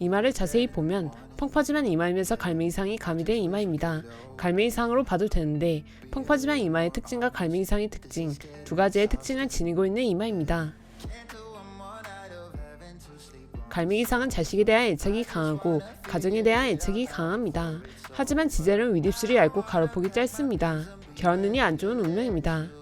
이마를 자세히 보면 펑퍼짐한 이마이면서 갈매기상이 가미된 이마입니다. 갈매기상으로 봐도 되는데 펑퍼짐한 이마의 특징과 갈매기상의 특징 두 가지의 특징을 지니고 있는 이마입니다. 갈매기상은 자식에 대한 애착이 강하고 가정에 대한 애착이 강합니다. 하지만 지젤은 윗입술이 얇고 가로폭이 짧습니다. 결혼운이 안 좋은 운명입니다.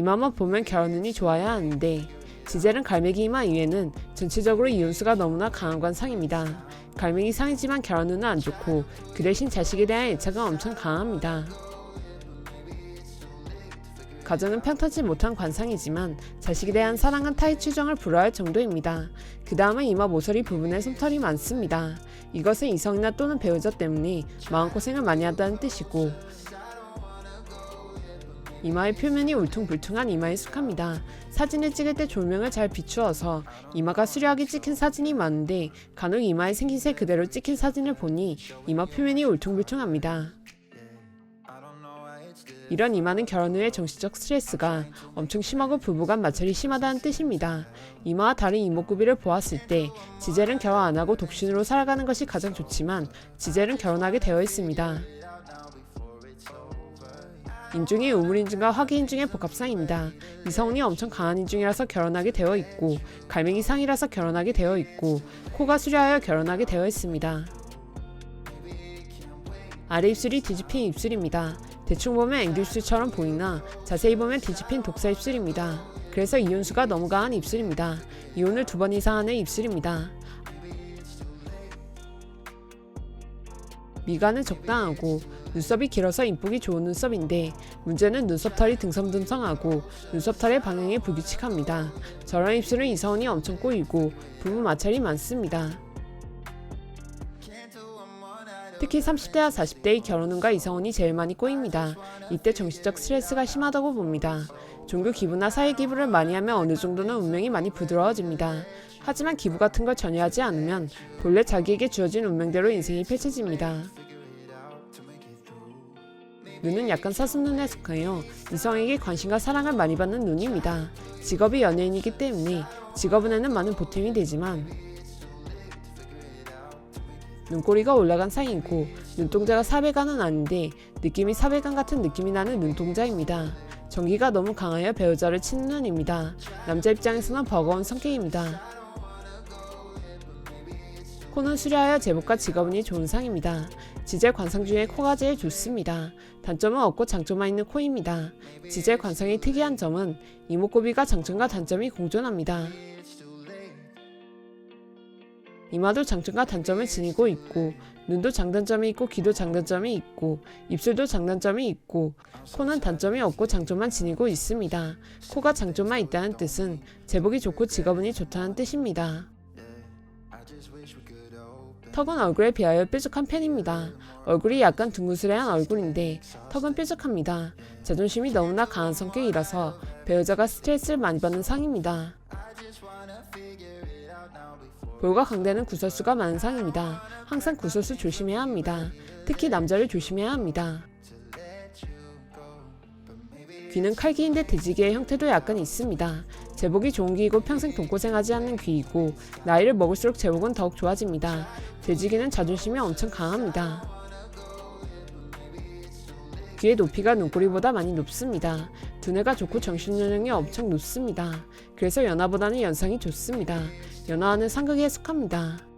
이마만 보면 결혼 운이 좋아야 하는데 지젤은 갈매기 이마 이외에는 전체적으로 이온수가 너무나 강한 관상입니다. 갈매기 상이지만 결혼 운은 안 좋고 그 대신 자식에 대한 애착은 엄청 강합니다. 가정은 평탄치 못한 관상이지만 자식에 대한 사랑은 타의 추정을 불허할 정도입니다. 그 다음은 이마 모서리 부분에 솜털이 많습니다. 이것은 이성이나 또는 배우자 때문에 마음고생을 많이 한다는 뜻이고 이마의 표면이 울퉁불퉁한 이마에 속합니다. 사진을 찍을 때 조명을 잘 비추어서 이마가 수려하게 찍힌 사진이 많은데 간혹 이마의 생기세 그대로 찍힌 사진을 보니 이마 표면이 울퉁불퉁합니다. 이런 이마는 결혼 후의 정신적 스트레스가 엄청 심하고 부부간 마찰이 심하다는 뜻입니다. 이마와 다른 이목구비를 보았을 때 지젤은 결혼 안 하고 독신으로 살아가는 것이 가장 좋지만 지젤은 결혼하게 되어 있습니다. 인중이 우물인중과 화기인중의 복합상입니다. 이성운이 엄청 강한 인중이라서 결혼하게 되어 있고 갈매기 상이라서 결혼하게 되어 있고 코가 수려하여 결혼하게 되어 있습니다. 아래 입술이 뒤집힌 입술입니다. 대충 보면 앵글입술처럼 보이나 자세히 보면 뒤집힌 독사 입술입니다. 그래서 이온수가 너무 강한 입술입니다. 이온을 두 번 이상 하는 입술입니다. 미간은 적당하고 눈썹이 길어서 인복이 좋은 눈썹인데 문제는 눈썹털이 등섬등성하고 눈썹털의 방향이 불규칙합니다. 저런 입술은 이성운이 엄청 꼬이고 부부 마찰이 많습니다. 특히 30대와 40대의 결혼운과 이성운이 제일 많이 꼬입니다. 이때 정신적 스트레스가 심하다고 봅니다. 종교 기부나 사회 기부를 많이 하면 어느 정도는 운명이 많이 부드러워집니다. 하지만 기부 같은 걸 전혀 하지 않으면 본래 자기에게 주어진 운명대로 인생이 펼쳐집니다. 눈은 약간 사슴 눈에 속하여 이성에게 관심과 사랑을 많이 받는 눈입니다. 직업이 연예인이기 때문에 직업운에는 많은 보탬이 되지만 눈꼬리가 올라간 상이고 눈동자가 사배간은 아닌데 느낌이 사배간 같은 느낌이 나는 눈동자입니다. 전기가 너무 강하여 배우자를 치는 눈입니다. 남자 입장에서는 버거운 성격입니다. 코는 수려하여 제복과 직업운이 좋은 상입니다. 지젤 관상 중에 코가 제일 좋습니다. 단점은 없고 장점만 있는 코입니다. 지젤 관상의 특이한 점은 이목구비가 장점과 단점이 공존합니다. 이마도 장점과 단점을 지니고 있고 눈도 장단점이 있고 귀도 장단점이 있고 입술도 장단점이 있고 코는 단점이 없고 장점만 지니고 있습니다. 코가 장점만 있다는 뜻은 제복이 좋고 직업운이 좋다는 뜻입니다. 턱은 얼굴에 비하여 뾰족한 편입니다. 얼굴이 약간 둥그스레한 얼굴인데 턱은 뾰족합니다. 자존심이 너무나 강한 성격이라서 배우자가 스트레스를 많이 받는 상입니다. 볼과 강대는 구설수가 많은 상입니다. 항상 구설수 조심해야 합니다. 특히 남자를 조심해야 합니다. 귀는 칼귀인데 돼지귀의 형태도 약간 있습니다. 제복이 좋은 귀이고 평생 돈고생하지 않는 귀이고 나이를 먹을수록 제복은 더욱 좋아집니다. 돼지귀는 자존심이 엄청 강합니다. 귀의 높이가 눈꼬리보다 많이 높습니다. 두뇌가 좋고 정신연령이 엄청 높습니다. 그래서 연하보다는 연상이 좋습니다. 연하는 상극에 속합니다.